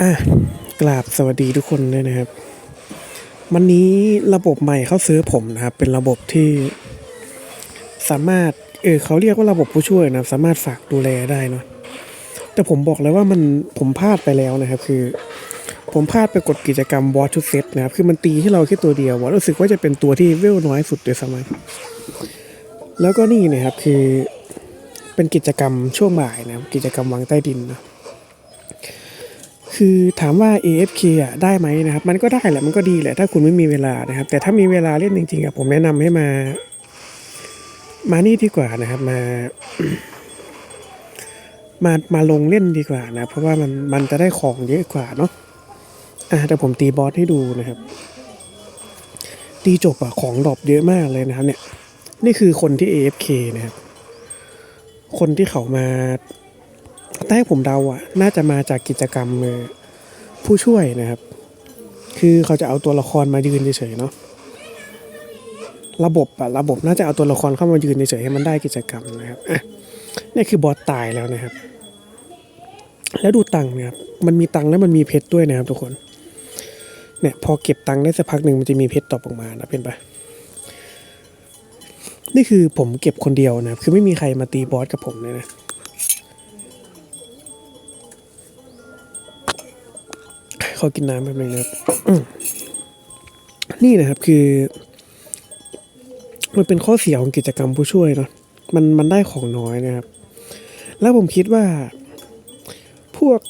อะกราบสวัสดีทุกคนด้วยนะครับ วันนี้ระบบใหม่เข้าซื้อผมนะครับ เป็นระบบที่ สามารถเออเขาเรียกว่าระบบผู้ช่วยนะสามารถฝากดูแลได้เนาะแต่ผมบอกเลยว่ามันผมพลาดไปแล้วนะครับ คือ ผมพลาดไปกดกิจกรรมวอชชุดเซตนะครับ คือมันตีที่เราแค่ตัวเดียววอรู้สึกว่าจะเป็นตัวที่เวลน้อยสุดด้วยซ้ำแล้วก็นี่นะครับคือ เป็นกิจกรรมช่วงบ่ายนะครับกิจกรรมวางใต้ดินนะ คือถามว่า AFK อะได้ไหมนะครับ มันก็ได้แหละมันก็ดีแหละถ้าคุณไม่มีเวลานะครับ แต่ถ้ามีเวลาเล่นจริงๆอะผมแนะนำให้มา มานี่ดีกว่านะครับ มา มามาลงเล่นดีกว่านะ เพราะว่ามันมันจะได้ของเยอะกว่าเนาะอะแต่ผมตีบอสให้ดูนะครับ ตีจบอะของดรอปเยอะมากเลยนะครับ เนี่ย นี่คือคนที่ AFK นะครับ คนที่เขามา ถ้าให้ผมเดาอะ น่าจะมาจากกิจกรรมผู้ช่วยนะครับ คือเขาจะเอาตัวละครมายืนเฉยๆเนาะระบบอะระบบน่าจะเอาตัวละครเข้ามายืนเฉยๆให้มันได้กิจกรรมนะครับอะนี่คือบอสตายแล้วนะครับ แล้วดูตังค์นะครับมันมีตังค์แล้วมันมีเพชรด้วยนะครับทุกคนเนี่ยพอเก็บตังค์ได้สักพักหนึ่งมันจะมีเพชรตอบออกมานะเป็นปะนี่คือผมเก็บคนเดียวนะครับ คือไม่มีใครมาตีบอสกับผมเลยนะ ขอกินน้ำแป๊บนึงนะครับอืมนี่นะครับคือ มันเป็นข้อเสียของกิจกรรมผู้ช่วยเนาะมันมันได้ของน้อยนะครับ แล้วผมคิดว่า พวก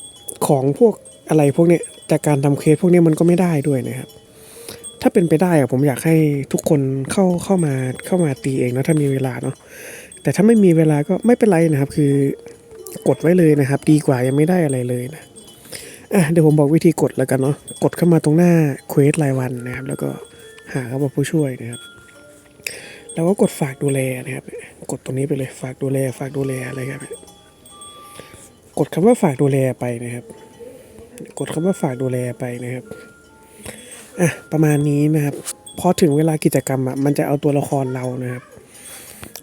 ของพวกอะไรพวกเนี้ยจากการทำเคสพวกเนี้ยมันก็ไม่ได้ด้วยนะครับ ถ้าเป็นไปได้อะผมอยากให้ทุกคนเข้าเข้ามาเข้ามาตีเองนะถ้ามีเวลาเนาะแต่ถ้าไม่มีเวลาก็ไม่เป็นไรนะครับ คือกดไว้เลยนะครับ ดีกว่ายังไม่ได้อะไรเลยนะ อะเดี๋ยวผมบอกวิธีกดแล้วกันเนาะกดเข้ามาตรงหน้าเควสรายวันนะครับ แล้วก็หาคำว่าผู้ช่วยนะครับ แล้วก็กดฝากดูแลนะครับ กดตรงนี้ไปเลยฝากดูแลฝากดูแลอะไรครับกดคำว่าฝากดูแลไปนะครับ กดคำว่าฝากดูแลไปนะครับอะประมาณนี้นะครับพอถึงเวลากิจกรรมอะมันจะเอาตัวละครเรานะครับ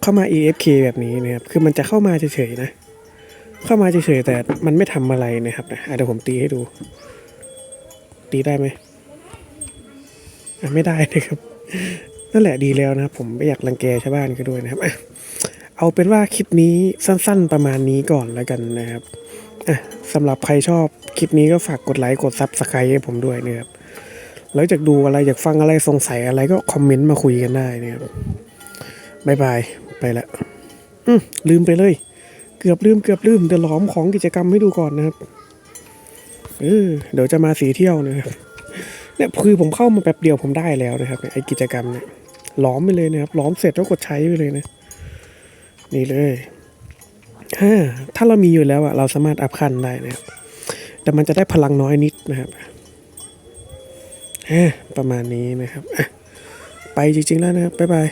เข้ามา EFK แบบนี้นะครับ คือมันจะเข้ามาเฉยๆนะ เข้ามาเฉยๆแต่มันไม่ทำอะไรนะครับนะเดี๋ยวผมตีให้ดู ตีได้ไหมไม่ได้นะครับนั่นแหละดีแล้วนะครับ ผมไม่อยากรังแกชาวบ้านก็ด้วยนะครับเอาเป็นว่าคลิปนี้สั้นๆประมาณนี้ก่อนแล้วกันนะครับสำหรับใครชอบคลิปนี้ก็ฝากกดไลค์กดซับสไครต์ให้ผมด้วยนะครับแล้วจากดูอะไรอยากฟังอะไรสงสัยอะไรก็คอมเมนต์มาคุยกันได้นะครับบายบาย ไปละ อืมลืมไปเลย กือบลืมเกือบลืมเดี๋ยวหลอมของกิจกรรมให้ดูก่อนนะครับเออเดี๋ยวจะมาสีเที่ยวนะครับเนี่ยคือผมเข้ามาแป๊บเดียวผมได้แล้วนะครับไอกิจกรรมเนี่ยหล้อมไปเลยนะครับหล้อมเสร็จแล้วกดใช้ไปเลยนะ นี่เลยอ่าถ้าเรามีอยู่แล้วอะเราสามารถอัพคันได้นะครับแต่มันจะได้พลังน้อยนิดนะครับอ่าประมาณนี้นะครับไปจริงๆแล้วนะครับบ๊ายบาย